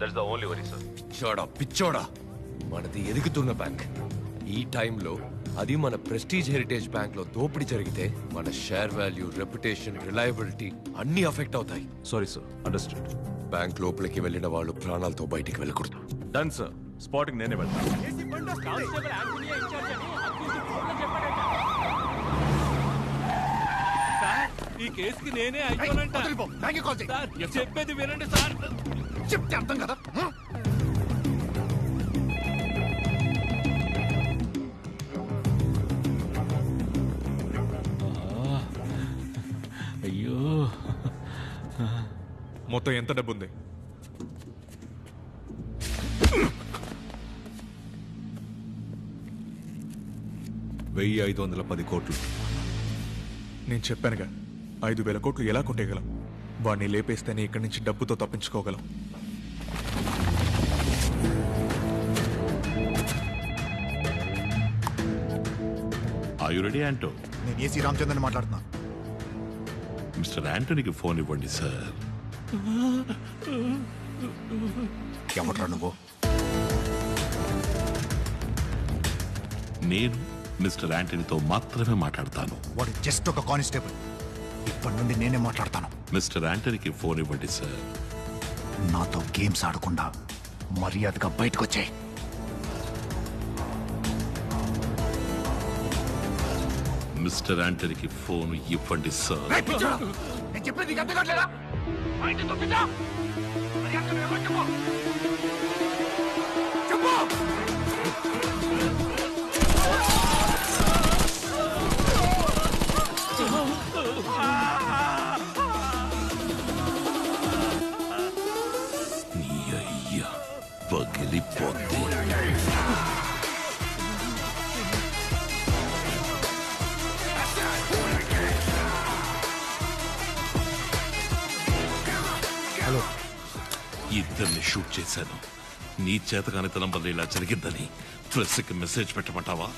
That's the only worry sir పిచ్చోడా పిచ్చోడా. మనది ఎదుగుతున్న బ్యాంక్. ఈ టైంలో అది మన ప్రెస్టీజ్ హెరిటేజ్ బ్యాంక్లో దోపిడీ జరిగితే మన షేర్ వాల్యూ రెప్యుటేషన్ రిలయబిలిటీ అన్ని అఫెక్ట్ అవుతాయి. సారీ సార్ అండర్స్టూడ్ బ్యాంక్ లోపలికి వెళ్ళిన వాళ్ళు ప్రాణాలతో బయటికి వెళ్ళకూడదు. డన్ సార్ స్పాటింగ్ నేనే వెళ్తాను. ఈ కేసుకి నేనే అయిపోనంట సార్ చెప్పేది వినండి సార్. చెప్తే అర్థం కదా? అయ్యో. మొత్తం ఎంత డబ్బు ఉంది వెయ్యి ఐదు వందల పది కోట్లు. నేను చెప్పానుగా. ఐదు వేల కోట్లు ఎలా కొట్టేయగలం? వాడిని లేపేస్తేనే ఇక్కడి నుంచి డబ్బుతో తప్పించుకోగలం. ఆయురెడీ యాంటో నేను ఏసీ రామచంద్రని మాట్లాడుతున్నా. మిస్టర్ యాంటోనీకి ఫోన్ ఇవ్వండి సార్. ఎవట్రా నువ్వు? నేను మిస్టర్ యాంటనీతో మాత్రమే మాట్లాడతాను. వాడు జస్ట్ ఒక కానిస్టేబుల్. ఇప్పటి నుండి నేనే మాట్లాడతాను. మిస్టర్ యాంటనీకి ఫోన్ ఇవ్వండి సార్. నాతో గేమ్స్ ఆడకుండా మర్యాదగా బయటకు వచ్చాయి మిస్టర్ యాంటనీకి ఫోన్ ఇవ్వండి సార్. నేను చెప్పేది హలో. ఇద్దరిని షూట్ చేశాను. నీ చేతకానితనం వల్ల ఇలా జరిగిందని ప్రెస్కి మెసేజ్ పెట్టమంటావా?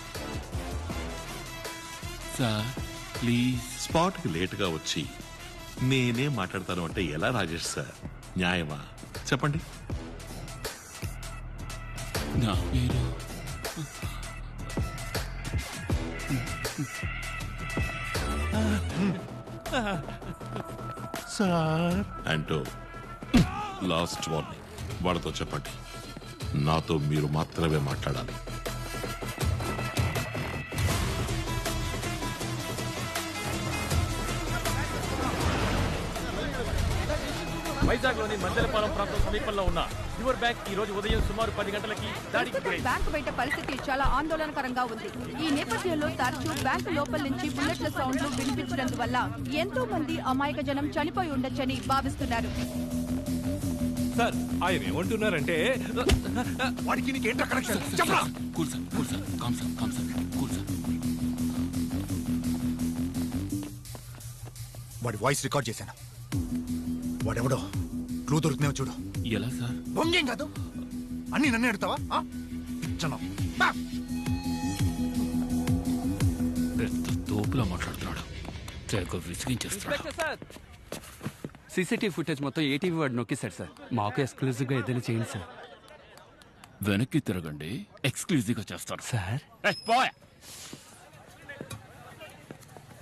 Sir please. స్పాట్కి లేటుగా వచ్చి నేనే మాట్లాడతాను అంటే ఎలా రాజేష్ సార్? న్యాయమా? చెప్పండి. నా పేరు అంటూ లాస్ట్ వార్నింగ్. వాళ్ళతో చెప్పండి. నాతో మీరు మాత్రమే మాట్లాడాలి. వైజాగ్లోని మందలపాలెం ప్రాంతం సమీపంలో ఉన్న యువర్ బ్యాంక్ ఈ రోజు ఉదయం సుమారు పది గంటలకి దాడికి ప్రస్తుతం గురైంది. బ్యాంకు బయట పరిస్థితి చాలా ఆందోళనకరంగా ఉంది. ఈ నేపథ్యంలో తరచూ బ్యాంకు లోపల నుంచి బుల్లెట్ల సౌండ్లు వినిపించినందువల్ల ఎంతో మంది అమాయక జనం చనిపోయి ఉండొచ్చని భావిస్తున్నారు. సార్ ఆయన ఏమంటున్నారంటే వాడికి నీకేంట్రా కనెక్షన్ చెప్పరా? Cool sir cool sir calm sir calm sir cool sir. వాడి వాయిస్ రికార్డ్ చేశాను? వాడెవడో? క్లూ దొరుకుతున్నావు చూడు. ఎలా సార్? బొంగేం కాదు. అన్ని నన్నే? పిచ్చను. బా. పెద్ద తోపులా మాట్లాడుతున్నాడు. తెగ విసిగించేస్తున్నాడు. సీసీటీవీ ఫుటేజ్ మొత్తం ఏటీవీ వాడు నొక్కేశాడు సార్. మాకు ఎక్స్క్లూజివ్గా ఏదైనా చేయండి సార్. వెనక్కి తిరగండి. ఎక్స్క్లూజివ్గా చేస్తారు సార్.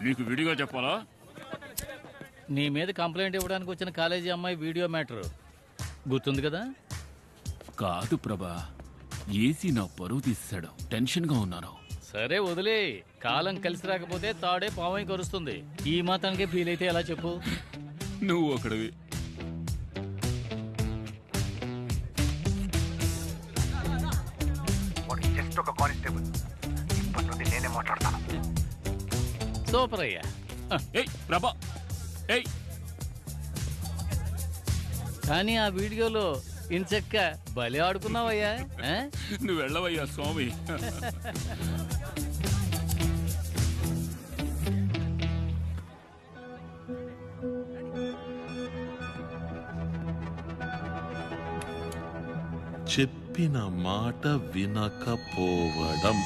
నీకు విడిగా చెప్పాలా? నీ మీద కంప్లైంట్ ఇవ్వడానికి వచ్చిన కాలేజీ అమ్మాయి వీడియో మ్యాటర్. గుర్తుంది కదా? కాదు ప్రభా ఏసీ నా పరువు తీసాడు టెన్షన్గా ఉన్నాను. సరే వదిలే. కాలం కలిసి రాకపోతే తాడే పావై కరుస్తుంది. ఈ మాత్రానికే ఫీల్ అయితే ఎలా చెప్పు? నువ్వు ఒకడివి. జస్ట్ ఒక కానిస్టేబుల్. ఇప్పటి నుండి నేనే మాట్లాడతాను. సూపర్ అయ్యా. ఏయ్ ప్రభా. ఏయ్. కానీ ఆ వీడియోలో ఇంచక్క బలి ఆడుకున్నావయ్యా ఆ? నువ్వు వెళ్ళవయ్యా స్వామి. చెప్పిన మాట వినకపోవడం.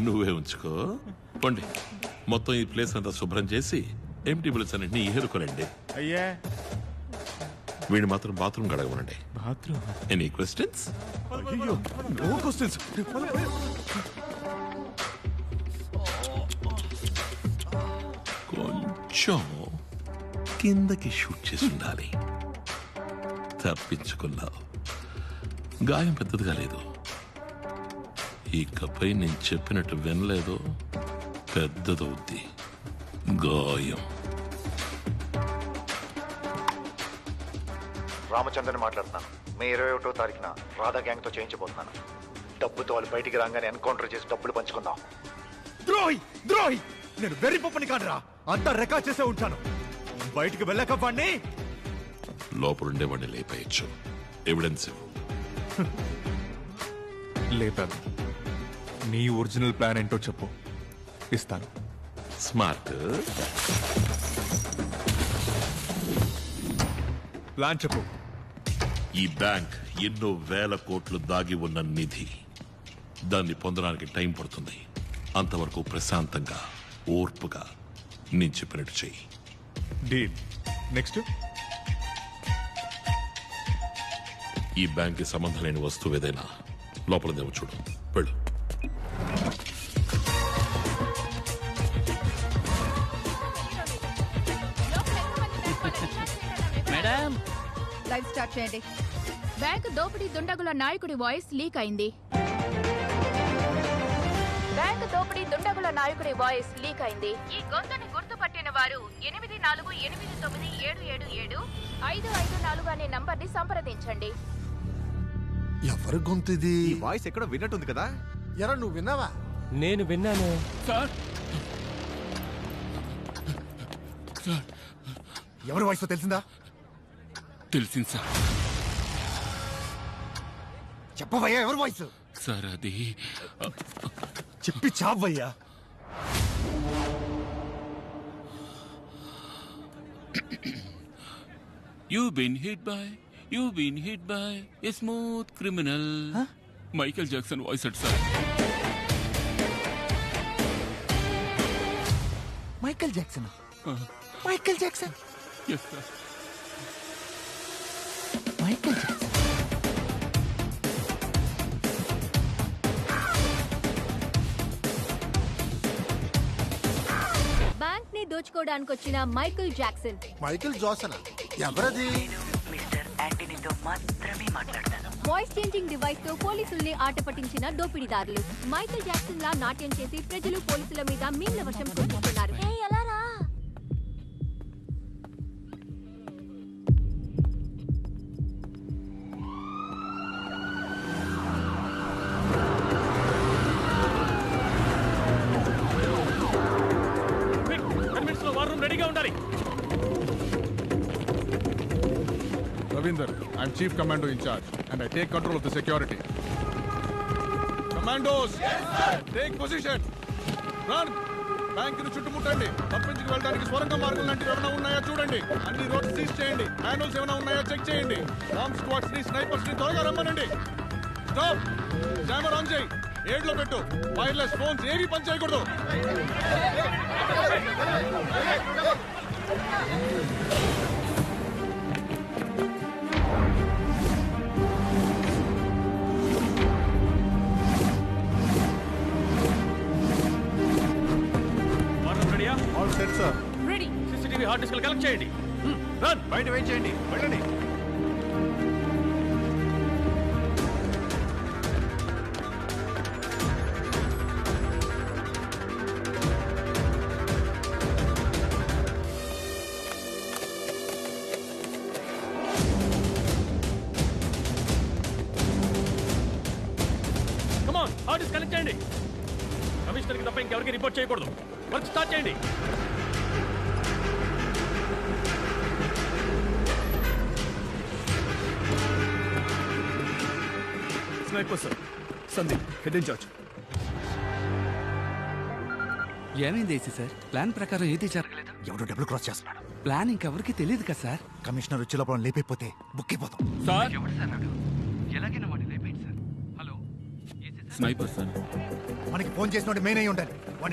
నువ్వే ఉంచుకో. పండి. మొత్తం ఈ ప్లేస్ అంతా శుభ్రం చేసి ఎంటీ బిల్స్ అన్నింటినీ ఏరుకోనండి అయ్యా. వీడిని మాత్రం బాత్రూమ్ గడగమనండి బాత్రూమ్? ఎనీ క్వశ్చన్స్ అయ్యో నో క్వశ్చన్స్ కొంచెం కిందకి షూట్ చేసి ఉండాలి తప్పించుకున్నావు. గాయం పెద్దదిగా లేదు ఇకపై నేను చెప్పినట్టు వినలేదు. పెద్దదవుద్ది గాయం. రామచంద్రని మాట్లాడుతున్నాను. మే ఇరవై ఒకటో తారీఖున రాధా గ్యాంగ్తో చేయించబోతున్నాను. డబ్బుతో వాళ్ళు బయటికి రాగానే ఎన్కౌంటర్ చేసి డబ్బులు పంచుకుందాం. ద్రోహి! ద్రోహి! నేను వెర్రి పప్పని కాదురా. అంతా రికార్డ్ చేసే ఉంటాను. బయటికి వెళ్ళక వాడిని లోపలుండే వాడిని లేపేయచ్చు. ఎవిడెన్స్ లేపాను. నీ ఒరిజినల్ ప్లాన్ ఏంటో చెప్పు. ఇస్తాను. స్మార్ట్ ప్లాన్ చెప్పు. ఈ బ్యాంక్ ఎన్నో వేల కోట్లు దాగి ఉన్న నిధి. దాన్ని పొందడానికి టైం పడుతుంది. అంతవరకు ప్రశాంతంగా ఓర్పుగా నేను చెప్పినట్టు చెయ్యి. డీల్. నెక్స్ట్. ఈ బ్యాంక్కి సంబంధం లేని వస్తువు ఏదైనా లోపలదేమో చూడు. వెళ్ళు. మేడం. లైవ్ స్టార్ట్ చేయండి. బ్యాంకు దోపిడీ దుండగుల నాయకుడి వాయిస్ లీక్ అయింది. బ్యాంకు దోపిడీ దుండగుల నాయకుడి వాయిస్ లీక్ అయింది. ఈ గొంతుని గుర్తుపట్టిన వారు ఎనిమిది నాలుగు ఎనిమిది తొమ్మిది ఏడు ఏడు ఏడు ఐదు ఐదు నాలుగు అనే నంబర్ని సంప్రదించండి. ఎవరి గొంతు ఇది ఈ వాయిస్ ఎక్కడో విన్నట్టుంది కదా? ఎరా నువ్వు విన్నావా? నేను విన్నాను. సార్. ఎవరి వాయిస్ తెలిసిందా? తెలిసింది సార్. చెప్పవయ్యా ఎవరి వాయిస్? సార్ అది చెప్పి చావయ్యా. You've been hit by, you've been hit by a smooth criminal. Huh? Michael Jackson voice it, sir. Michael Jackson. Michael Jackson. Yes, sir. Michael Jackson. దోచుకోవడానికి వచ్చిన మైకిల్ జాక్సన్. Michael Jackson? ఎవరది? Voice changing డివైస్తో పోలీసుల్ని ఆట పట్టించిన దోపిడీదారులు. Michael Jackson లా నాట్యం చేసి ప్రజలు పోలీసుల మీద మీన్ల వర్షం కురిపిస్తున్నారు Ravinder I'm chief commando in-charge and I take control of the security commandos take position! Run! బ్యాంక్ను చుట్టుముట్టండి. తప్పించుకు వెళ్ళడానికి స్వరంగ మార్గం లాంటివి ఏమైనా ఉన్నాయా చూడండి. అన్ని రోడ్స్ సీజ్ చేయండి. మాన్యువల్స్ ఏమైనా ఉన్నాయా చెక్ చేయండి. బాంబ్ స్క్వాడ్స్ని స్నైపర్స్ని త్వరగా రమ్మనండి. స్టాప్ జామర్ ఆన్ చేయి. ఏడ్లో పెట్టు. వైర్లెస్ ఫోన్స్ ఏవి పని చేయకూడదు. సీసీటీవీ హార్డ్ డిస్క్ కలెక్ట్ చేయండి. రన్ బయట వెయిట్ చేయండి. వెళ్ళండి. హార్డ్ డిస్క్ కనెక్ట్ చేయండి. కమిషనర్కి తప్ప ఇంకెవరికి రిపోర్ట్ చేయకూడదు. వర్క్ స్టార్ట్ చేయండి. Sniper sir. Sandeep head in-charge ఏమైంది ఏసీ సార్? ప్లాన్ ప్రకారం ఏది జరగలేదు ఎవడో డబ్బులు క్రాస్ చేస్తున్నాడు. ప్లాన్ ఇంకెవరికి తెలియదు కదా సార్? కమిషనర్ వచ్చే లోపల లేపైపోతే బుక్ అయిపోతాం సార్? ఎలాగైనా వాడిని లేపేయండి సార్. హలో? Sniper sir. మనకి ఫోన్ చేసిన మెయిన్ అయి ఉండాలి. వాడిని